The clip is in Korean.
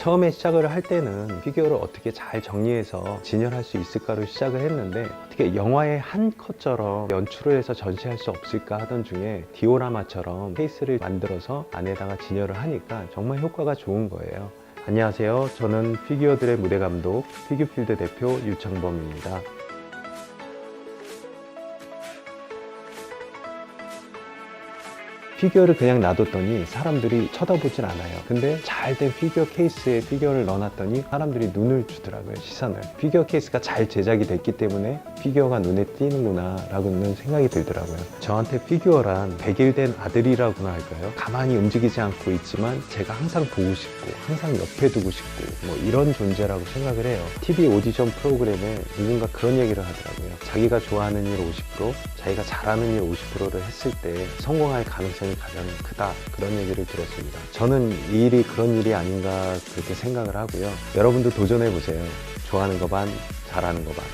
처음에 시작을 할 때는 피규어를 어떻게 잘 정리해서 진열할 수 있을까로 시작을 했는데 어떻게 영화의 한 컷처럼 연출을 해서 전시할 수 없을까 하던 중에 디오라마처럼 케이스를 만들어서 안에다가 진열을 하니까 정말 효과가 좋은 거예요. 안녕하세요. 저는 피규어들의 무대 감독, 피규필드 대표 유창범입니다. 피규어를 그냥 놔뒀더니 사람들이 쳐다보질 않아요. 근데 잘 된 피규어 케이스에 피규어를 넣어놨더니 사람들이 눈을 주더라고요, 시선을. 피규어 케이스가 잘 제작이 됐기 때문에 피규어가 눈에 띄는구나, 라고는 생각이 들더라고요. 저한테 피규어란 백일된 아들이라고나 할까요? 가만히 움직이지 않고 있지만 제가 항상 보고 싶고, 항상 옆에 두고 싶고, 뭐 이런 존재라고 생각을 해요. TV 오디션 프로그램에 누군가 그런 얘기를 하더라고요. 자기가 좋아하는 일 50%, 자기가 잘하는 일 50%를 했을 때 성공할 가능성이 가장 크다. 그런 얘기를 들었습니다. 저는 이 일이 그런 일이 아닌가 그렇게 생각을 하고요. 여러분도 도전해 보세요. 좋아하는 거 반, 잘하는 거 반.